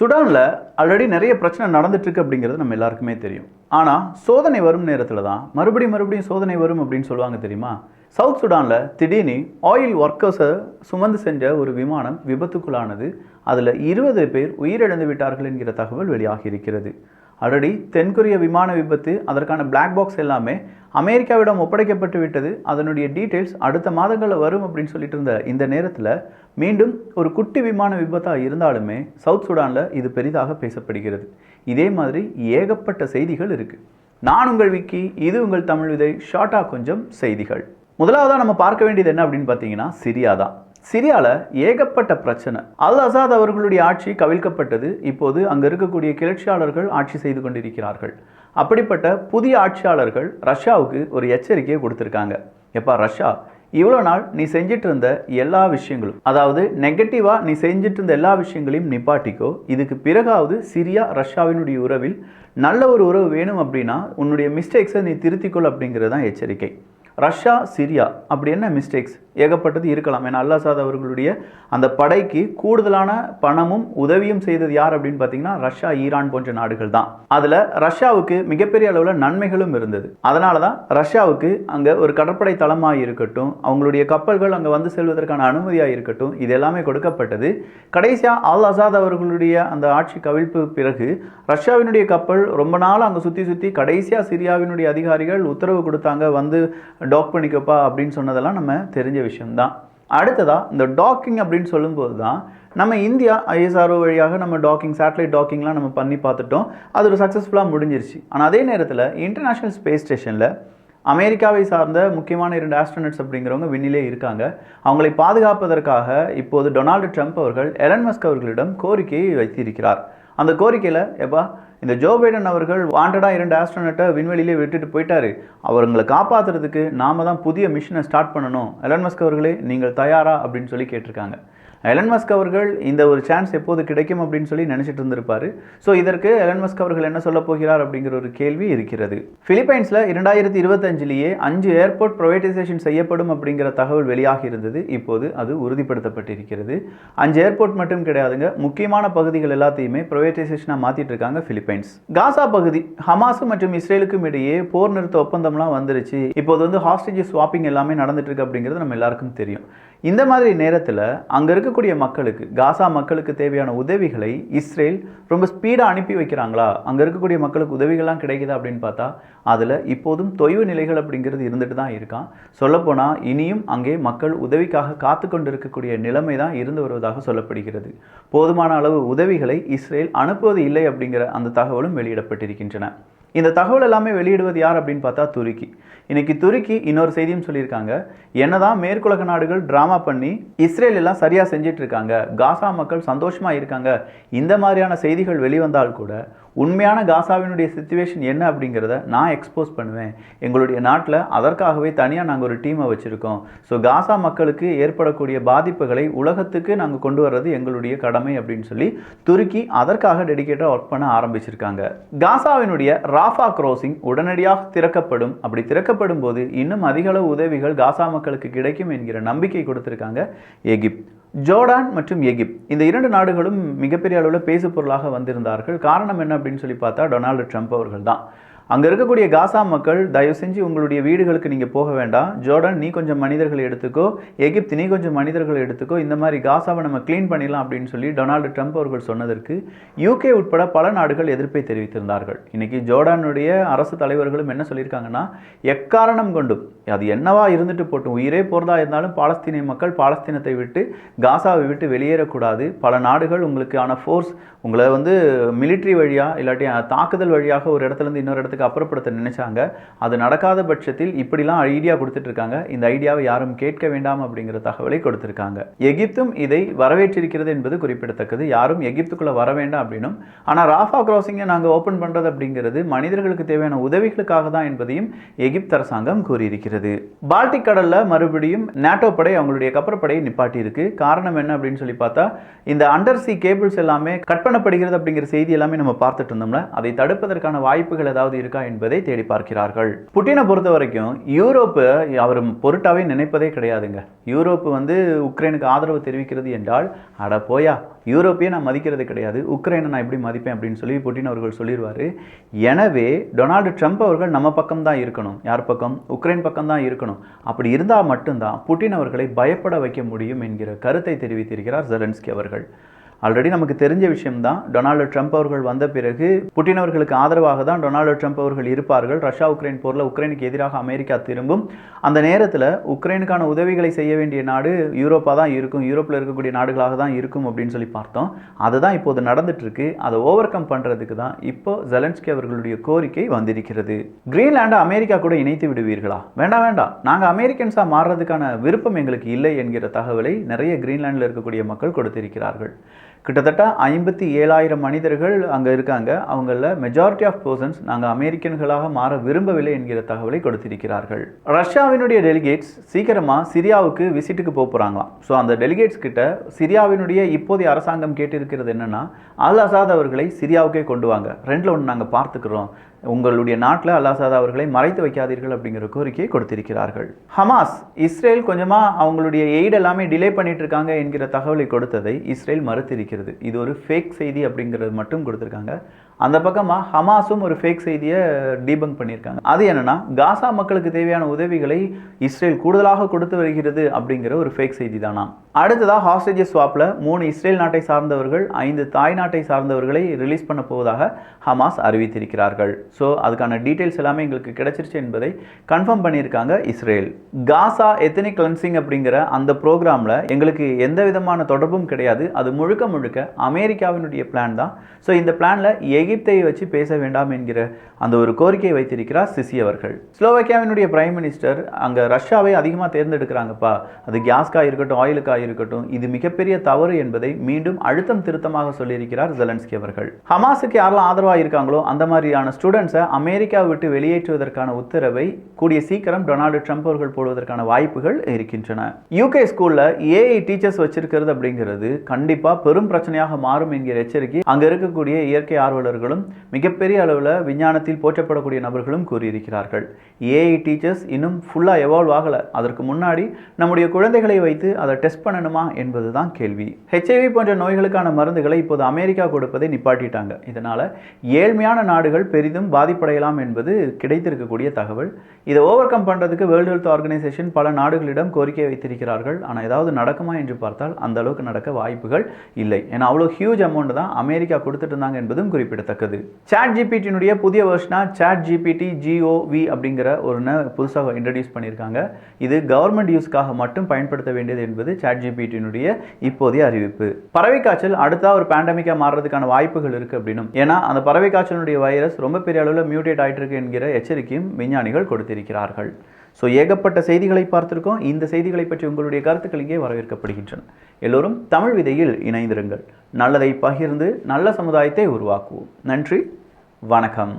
சுடானில் already நிறைய பிரச்சனை நடந்துட்டுருக்கு அப்படிங்கிறது நம்ம எல்லாருக்குமே தெரியும். ஆனால் சோதனை வரும் நேரத்தில் தான் மறுபடியும் மறுபடியும் சோதனை வரும் அப்படின்னு சொல்லுவாங்க தெரியுமா? சவுத் சுடானில் திடீர்னு ஆயில் ஒர்க்கர்ஸை சுமந்து சென்ற ஒரு விமானம் விபத்துக்குள்ளானது. அதில் இருபது பேர் உயிரிழந்து விட்டார்கள் என்கிற தகவல் வெளியாகி இருக்கிறது. ஆல்ரெடி தென்கொரிய விமான விபத்து அதற்கான பிளாக் பாக்ஸ் எல்லாமே அமெரிக்காவிடம் ஒப்படைக்கப்பட்டு விட்டது. அதனுடைய டீட்டெயில்ஸ் அடுத்த மாதங்களில் வரும் அப்படின்னு சொல்லிட்டு இருந்த இந்த நேரத்தில் மீண்டும் ஒரு குட்டி விமான விபத்தாக இருந்தாலுமே சவுத் சுடானில் இது பெரிதாக பேசப்படுகிறது. இதே மாதிரி ஏகப்பட்ட செய்திகள் இருக்குது நான் உங்கள் விக்கி இது உங்கள் தமிழ் விதை ஷார்ட்டாக கொஞ்சம் செய்திகள். முதலாவதாக நம்ம பார்க்க வேண்டியது என்ன அப்படின்னு பார்த்தீங்கன்னா சிரியா தான் சிரியாவில் ஏகப்பட்ட பிரச்சனை. அல் அசாத் அவர்களுடைய ஆட்சி கவிழ்க்கப்பட்டது. இப்போது அங்கே இருக்கக்கூடிய கிளர்ச்சியாளர்கள் ஆட்சி செய்து கொண்டிருக்கிறார்கள். அப்படிப்பட்ட புதிய ஆட்சியாளர்கள் ரஷ்யாவுக்கு ஒரு எச்சரிக்கையை கொடுத்துருக்காங்க. எப்பா ரஷ்யா இவ்வளோ நாள் நீ செஞ்சிட்டு இருந்த எல்லா விஷயங்களும் அதாவது நெகட்டிவாக நீ செஞ்சிட்டு இருந்த எல்லா விஷயங்களையும் நிப்பாட்டிக்கோ. இதுக்கு பிறகாவது சிரியா ரஷ்யாவினுடைய உறவில் நல்ல ஒரு உறவு வேணும் அப்படின்னா உன்னுடைய மிஸ்டேக்ஸை நீ திருத்திக்கொள் அப்படிங்கிறது தான் எச்சரிக்கை. ரஷ்யா சிரியா அப்படி என்ன மிஸ்டேக்ஸ் ஏகப்பட்டது இருக்கலாம். ஏன்னா அல்லாசாத் அவர்களுடைய அந்த படைக்கு கூடுதலான பணமும் உதவியும் செய்தது யார் அப்படின்னு பார்த்தீங்கன்னா ரஷ்யா ஈரான் போன்ற நாடுகள் தான். அதில் ரஷ்யாவுக்கு மிகப்பெரிய அளவில் நன்மைகளும் இருந்தது. அதனால தான் ரஷ்யாவுக்கு அங்கே ஒரு கடற்படை தளமாக இருக்கட்டும் அவங்களுடைய கப்பல்கள் அங்கே வந்து செல்வதற்கான அனுமதியாக இருக்கட்டும் இது எல்லாமே கொடுக்கப்பட்டது. கடைசியாக அல் அசாத் அவர்களுடைய அந்த ஆட்சி கவிழ்ப்பு பிறகு ரஷ்யாவினுடைய கப்பல் ரொம்ப நாள் அங்கே சுற்றி சுற்றி கடைசியாக சிரியாவினுடைய அதிகாரிகள் உத்தரவு கொடுத்தாங்க. வந்து டாக் பண்ணிக்கப்பா அப்படின்னு சொன்னதெல்லாம் நம்ம தெரிஞ்ச விஷயம்தான். அடுத்ததாக இந்த டாக்கிங் அப்படின்னு சொல்லும்போது தான் நம்ம இந்தியா ஐஎஸ்ஆர்ஓ வழியாக நம்ம டாக்கிங் சேட்டலைட் டாக்கிங்லாம் நம்ம பண்ணி பார்த்துட்டோம். அது ஒரு சக்ஸஸ்ஃபுல்லாக முடிஞ்சிருச்சு. ஆனால் அதே நேரத்தில் இன்டர்நேஷ்னல் ஸ்பேஸ் ஸ்டேஷனில் அமெரிக்காவை சார்ந்த முக்கியமான இரண்டு ஆஸ்ட்ரோனட்ஸ் அப்படிங்கிறவங்க விண்ணிலே இருக்காங்க. அவங்களை பாதுகாப்பதற்காக இப்போது டொனால்டு ட்ரம்ப் அவர்கள் எலன் மஸ்க் அவர்களிடம் கோரிக்கையை வைத்திருக்கிறார். அந்த கோரிக்கையில் எப்பா இந்த ஜோ பைடன் அவர்கள் வாண்டடாக இரண்டு ஆஸ்ட்ரோனட்டை விண்வெளியிலே விட்டுட்டு போயிட்டாரு. அவங்களை காப்பாற்றுறதுக்கு நாம தான் புதிய மிஷினை ஸ்டார்ட் பண்ணணும். எலன் மஸ்க் அவர்களே நீங்கள் தயாரா அப்படின்னு சொல்லி கேட்டிருக்காங்க. எலன் மஸ்க் அவர்கள் இந்த ஒரு சான்ஸ் எப்போது கிடைக்கும் அப்படின்னு சொல்லி நினச்சிட்டு இருந்திருப்பார். ஸோ இதற்கு எலன் மஸ்க் அவர்கள் என்ன சொல்ல போகிறார் அப்படிங்கிற ஒரு கேள்வி இருக்கிறது. பிலிப்பைன்ஸில் இரண்டாயிரத்தி இருபத்தஞ்சிலேயே அஞ்சு ஏர்போர்ட் ப்ரைவேட்டைசேஷன் செய்யப்படும் அப்படிங்கிற தகவல் வெளியாகி இருந்தது. இப்போது அது உறுதிப்படுத்தப்பட்டிருக்கிறது. அஞ்சு ஏர்போர்ட் மட்டும் கிடையாதுங்க. முக்கியமான பகுதிகள் எல்லாத்தையுமே ப்ரைவேட்டைசேஷனாக மாற்றிட்டு இருக்காங்க பிலிப்பைன்ஸ் காசா பகுதி ஹமாஸ் மற்றும் இஸ்ரேலுக்கும் இடையே போர் நிறுத்த ஒப்பந்தம்லாம் வந்துருச்சு. இப்போது வந்து ஹாஸ்டேஜ் ஸ்வாப்பிங் எல்லாமே நடந்துட்டு இருக்கு அப்படிங்கிறது நம்ம எல்லாருக்கும் தெரியும். இந்த மாதிரி நேரத்தில் அங்கே இருக்கக்கூடிய மக்களுக்கு காசா மக்களுக்கு தேவையான உதவிகளை இஸ்ரேல் ரொம்ப ஸ்பீடாக அனுப்பி வைக்கிறாங்களா? அங்கே இருக்கக்கூடிய மக்களுக்கு உதவிகள்லாம் கிடைக்குதா அப்படின்னு பார்த்தா அதில் இப்போதும் தொய்வு நிலைகள் அப்படிங்கிறது இருந்துட்டு தான் இருக்கான். சொல்லப்போனால் இனியும் அங்கே மக்கள் உதவிக்காக காத்து கொண்டு இருக்கக்கூடிய நிலைமை தான் இருந்து வருவதாக சொல்லப்படுகிறது. போதுமான அளவு உதவிகளை இஸ்ரேல் அனுப்புவது இல்லை அப்படிங்கிற அந்த தகவலும் வெளியிடப்பட்டிருக்கின்றன. இந்த தகவல் எல்லாமே வெளியிடுவது யார் அப்படின்னு பார்த்தா துருக்கி. இன்னைக்கு துருக்கி இன்னொரு செய்தியும் சொல்லியிருக்காங்க. என்னதான் மேற்குலக நாடுகள் ட்ராமா பண்ணி இஸ்ரேல் எல்லாம் சரியாக செஞ்சிட்டு இருக்காங்க. காசா மக்கள் சந்தோஷமாக இருக்காங்க. இந்த மாதிரியான செய்திகள் வெளிவந்தால் கூட உண்மையான காசாவினுடைய சுச்சுவேஷன் என்ன அப்படிங்கிறத நான் எக்ஸ்போஸ் பண்ணுவேன். எங்களுடைய நாட்டில் அதற்காகவே தனியாக நாங்கள் ஒரு டீமை வச்சுருக்கோம். ஸோ காசா மக்களுக்கு ஏற்படக்கூடிய பாதிப்புகளை உலகத்துக்கு நாங்கள் கொண்டு வர்றது எங்களுடைய கடமை அப்படின்னு சொல்லி துருக்கி அதற்காக டெடிக்கேட்டாக ஒர்க் பண்ண ஆரம்பிச்சிருக்காங்க. காசாவினுடைய ராஃபா க்ரோசிங் உடனடியாக திறக்கப்படும். அப்படி திறக்கப்படும் போது இன்னும் அதிகளவு உதவிகள் காசா மக்களுக்கு கிடைக்கும் என்கிற நம்பிக்கை கொடுத்துருக்காங்க எகிப்த். ஜோர்டான் மற்றும் எகிப்த். இந்த இரண்டு நாடுகளும் மிகப்பெரிய அளவில் பேசு பொருளாக வந்திருந்தார்கள். காரணம் என்ன அப்படின்னு சொல்லி பார்த்தா டொனால்டு ட்ரம்ப் அவர்கள் தான் அங்கே இருக்கக்கூடிய காசா மக்கள் தயவு செஞ்சு உங்களுடைய வீடுகளுக்கு நீங்கள் போக வேண்டாம். ஜோர்டன் நீ கொஞ்சம் மனிதர்களை எடுத்துக்கோ. எகிப்து நீ கொஞ்சம் மனிதர்களை எடுத்துக்கோ. இந்த மாதிரி காசாவை நம்ம க்ளீன் பண்ணிடலாம் அப்படின்னு சொல்லி டொனால்டு ட்ரம்ப் அவர்கள் சொன்னதற்கு யூகே உட்பட பல நாடுகள் எதிர்ப்பை தெரிவித்திருந்தார்கள். இன்னைக்கு ஜோர்டானுடைய அரசு தலைவர்களும் என்ன சொல்லியிருக்காங்கன்னா எக்காரணம் கொண்டும் அது என்னவா இருந்துட்டு போட்டும் உயிரே போகிறதா இருந்தாலும் பாலஸ்தீனிய மக்கள் பாலஸ்தீனத்தை விட்டு காசாவை விட்டு வெளியேறக்கூடாது. பல நாடுகள் உங்களுக்கான ஃபோர்ஸ் உங்களை வந்து மிலிட்ரி வழியாக இல்லாட்டி தாக்குதல் வழியாக ஒரு இடத்துலேருந்து இன்னொரு இடத்துக்கு அப்புறப்படுத்த நினைச்சாங்க. அது நடக்காத பட்சத்தில் இப்படிலாம் ஐடியா கொடுத்துட்டு இருக்காங்க இந்த ஐடியாவை யாரும் கேட்க வேண்டாம் அப்படிங்கிற தகவலை கொடுத்திருக்காங்க. எகிப்தும் இதை வரவேற்றிருக்கிறது என்பது குறிப்பிடத்தக்கது. யாரும் எகிப்துக்குள்ள வர வேண்டாம் அப்படின்னும். ஆனால் ராஃபா கிராசிங்கை நாங்கள் ஓப்பன் பண்ணுறது அப்படிங்கிறது மனிதர்களுக்கு தேவையான உதவிகளுக்காக தான் என்பதையும் எகிப்து அரசாங்கம் கூறியிருக்கிறது. பால்டிக் கடல்ல மறுபடியும் நேட்டோ படை அவங்களுடைய கப்பற்படையை நிப்பாட்டி இருக்கு காரணம் என்ன அப்படின்னு சொல்லி பார்த்தா இந்த அண்டர்சி கேபிள்ஸ் எல்லாமே கட் பண்ணப்படுகிறது அப்படிங்கிற செய்தி எல்லாமே நம்ம பார்த்துட்டு இருந்தோம்ல. அதை தடுப்பதற்கான வாய்ப்புகள் ஏதாவது இருக்கு? இருக்கா என்பதை தேடி பார்க்கிறார்கள். புட்டினை பொறுத்த வரைக்கும் யூரோப்பு அவர் பொருட்டாவே நினைப்பதே கிடையாதுங்க. யூரோப்பு வந்து உக்ரைனுக்கு ஆதரவு தெரிவிக்கிறது என்றால் அட போயா யூரோப்பையே நான் மதிக்கிறது கிடையாது. உக்ரைனை நான் எப்படி மதிப்பேன் அப்படின்னு சொல்லி புட்டின் அவர்கள் சொல்லிடுவார் எனவே டொனால்டு ட்ரம்ப் அவர்கள் நம்ம பக்கம் தான் இருக்கணும். யார் பக்கம்? உக்ரைன் பக்கம் தான் இருக்கணும். அப்படி இருந்தால் மட்டும்தான் புட்டின் அவர்களை பயப்பட வைக்க முடியும் என்கிற கருத்தை தெரிவித்திருக்கிறார் ஜெலன்ஸ்கி அவர்கள். ஆல்ரெடி நமக்கு தெரிஞ்ச விஷயம்தான். டொனால்டு ட்ரம்ப் அவர்கள் வந்த பிறகு புட்டின் அவர்களுக்கு ஆதரவாக தான் டொனால்டு ட்ரம்ப் அவர்கள் இருப்பார்கள். ரஷ்யா உக்ரைன் போரில் உக்ரைனுக்கு எதிராக அமெரிக்கா திரும்பும். அந்த நேரத்தில் உக்ரைனுக்கான உதவிகளை செய்ய வேண்டிய நாடு யூரோப்பாக தான் இருக்கும். யூரோப்பில் இருக்கக்கூடிய நாடுகளாக தான் இருக்கும் அப்படின்னு சொல்லி பார்த்தோம். அதுதான் இப்போது நடந்துட்டுருக்கு. அதை ஓவர் கம் பண்ணுறதுக்கு தான் இப்போ ஜெலன்ஸ்கி அவர்களுடைய கோரிக்கை வந்திருக்கிறது. கிரீன்லாண்டை அமெரிக்கா கூட இணைத்து விடுவீர்களா? வேண்டாம் வேண்டாம். நாங்கள் அமெரிக்கன்ஸாக மாறுறதுக்கான விருப்பம் எங்களுக்கு இல்லை என்கிற தகவலை நிறைய கிரீன்லாண்டில் இருக்கக்கூடிய மக்கள் கொடுத்திருக்கிறார்கள். கிட்டத்தட்ட ஐம்பத்தி ஏழாயிரம் மனிதர்கள் அங்கே இருக்காங்க. அவங்கள மெஜாரிட்டி ஆஃப் பர்சன்ஸ் நாங்கள் அமெரிக்கன்களாக மாற விரும்பவில்லை என்கிற தகவலை கொடுத்திருக்கிறார்கள். ரஷ்யாவினுடைய டெலிகேட்ஸ் சீக்கிரமாக சிரியாவுக்கு விசிட்டுக்கு போக போகிறாங்களாம் ஸோ அந்த டெலிகேட்ஸ் கிட்ட சிரியாவினுடைய இப்போதைய அரசாங்கம் கேட்டிருக்கிறது என்னென்னா அல் அசாத் அவர்களை சிரியாவுக்கே கொண்டு வாங்க. ரெண்டில் ஒன்று நாங்கள் பார்த்துக்கிறோம். உங்களுடைய நாட்டில் அல்லாசாத் அவர்களை மறைத்து வைக்காதீர்கள் அப்படிங்கிற கோரிக்கையை கொடுத்திருக்கிறார்கள். ஹமாஸ் இஸ்ரேல் கொஞ்சமாக அவங்களுடைய எய்ட் எல்லாமே டிலே பண்ணிட்டு இருக்காங்க என்கிற தகவலை கொடுத்ததை இஸ்ரேல் மறுத்திருக்கிறது. இது ஒரு ஃபேக் செய்தி அப்படிங்கிறது மட்டும் கொடுத்துருக்காங்க. அந்த பக்கமாக ஹமாஸும் ஒரு ஃபேக் செய்தியை டீபங்க் பண்ணியிருக்காங்க. அது என்னென்னா காசா மக்களுக்கு தேவையான உதவிகளை இஸ்ரேல் கூடுதலாக கொடுத்து வருகிறது அப்படிங்கிற ஒரு ஃபேக் செய்தி தானா அடுத்ததாக ஹாஸ்டேஜஸ் ஸ்வாப்பில் மூணு இஸ்ரேல் நாட்டை சார்ந்தவர்கள் ஐந்து தாய் நாட்டை சார்ந்தவர்களை ரிலீஸ் பண்ண போவதாக ஹமாஸ் அறிவித்திருக்கிறார்கள். ஸோ அதுக்கான டீட்டெயில்ஸ் எல்லாமே எங்களுக்கு கிடைச்சிருச்சு என்பதை கன்ஃபார்ம் பண்ணியிருக்காங்க இஸ்ரேல். காசா எத்தனிக் கிளன்சிங் அப்படிங்கிற அந்த ப்ரோக்ராமில் எங்களுக்கு எந்த விதமான தொடர்பும் கிடையாது. அது முழுக்க முழுக்க அமெரிக்காவினுடைய பிளான் தான். ஸோ இந்த பிளானில் எகிப்தை வச்சு பேச வேண்டாம் என்கிற அந்த ஒரு கோரிக்கையை வைத்திருக்கிறார் சிசி அவர்கள். ஸ்லோவேக்கியாவினுடைய பிரைம் மினிஸ்டர் அங்கே ரஷ்யாவை அதிகமாக தேர்ந்தெடுக்கிறாங்கப்பா. அது கேஸ்க்காக இருக்கட்டும் ஆயிலுக்காக இருக்கட்டும் இது மிகப்பெரிய தவறு என்பதை மீண்டும் அழுத்தம் திருத்தமாக சொல்லியிருக்கிறார் ஜெலன்ஸ்கி அவர்கள். ஹமாஸுக்கு யாரெல்லாம் ஆதரவாக இருக்காங்களோ அந்த மாதிரியான லாரன்ஸை அமெரிக்கா விட்டு வெளியேற்றுவதற்கான உத்தரவை கூடிய சீக்கிரம் டொனால்டு ட்ரம்ப் அவர்கள் போடுவதற்கான வாய்ப்புகள் இருக்கின்றன. யூகே ஸ்கூலில் ஏஐ டீச்சர்ஸ் வச்சிருக்கிறது அப்படிங்கிறது கண்டிப்பாக பெரும் பிரச்சனையாக மாறும் என்கிற எச்சரிக்கை அங்கே இருக்கக்கூடிய இயற்கை ஆர்வலர்களும் மிகப்பெரிய அளவில் விஞ்ஞானத்தில் போற்றப்படக்கூடிய நபர்களும் கூறியிருக்கிறார்கள். ஏஐ டீச்சர்ஸ் இன்னும் ஃபுல்லாக எவால்வ் ஆகலை. அதற்கு முன்னாடி நம்முடைய குழந்தைகளை வைத்து அதை டெஸ்ட் பண்ணணுமா என்பது தான் கேள்வி ஹெச்ஐவி போன்ற நோய்களுக்கான மருந்துகளை இப்போது அமெரிக்கா கொடுப்பதை நிப்பாட்டிட்டாங்க. இதனால் ஏழ்மையான நாடுகள் பெரிதும் பாதிப்படையலாம் என்பது கிடைத்திருக்கக்கூடிய தகவல். இதை ஓவர் கம் பண்ணுறதுக்கு வேர்ல்டு ஹெல்த் ஆர்கனைசேஷன் பல நாடுகளிடம் கோரிக்கை வைத்திருக்கிறார்கள். ஆனால் ஏதாவது நடக்குமா என்று பார்த்தால் அந்த அளவுக்கு நடக்க வாய்ப்புகள் இல்லை. ஏன்னா அவ்வளோ ஹியூஜ் அமௌண்ட் தான் அமெரிக்கா கொடுத்துட்டு இருந்தாங்க என்பதும் குறிப்பிடத்தக்கது. சாட் ஜிபிடியினுடைய புதிய வருஷனா சாட் ஜிபிடி ஜிஓவி அப்படிங்கிற ஒரு புதுசாக இன்ட்ரடியூஸ் பண்ணியிருக்காங்க. இது கவர்மெண்ட் யூஸ்க்காக மட்டும் பயன்படுத்த வேண்டியது என்பது சாட் ஜிபிடியினுடைய இப்போதைய அறிவிப்பு. பறவை காய்ச்சல் அடுத்தா ஒரு பேண்டமிக்காக மாறுறதுக்கான வாய்ப்புகள் இருக்கு அப்படின்னும். ஏன்னா அந்த பறவை காய்ச்சலுடைய வைரஸ் ரொம்ப பெரிய அளவில் மியூட்டேட் ஆகிட்டு என்கிற எச்சரிக்கையும் விஞ்ஞானிகள் கொடுத்திருக்கிறார்கள். ஸோ ஏகப்பட்ட செய்திகளை பார்த்திருக்கோம். இந்த செய்திகளை பற்றி உங்களுடைய கருத்துக்கள் இங்கே வரவேற்கப்படுகின்றன. எல்லோரும் தமிழ் விதையில் இணைந்திருங்கள். நல்லதை பகிர்ந்து நல்ல சமுதாயத்தை உருவாக்குவோம். நன்றி. வணக்கம்.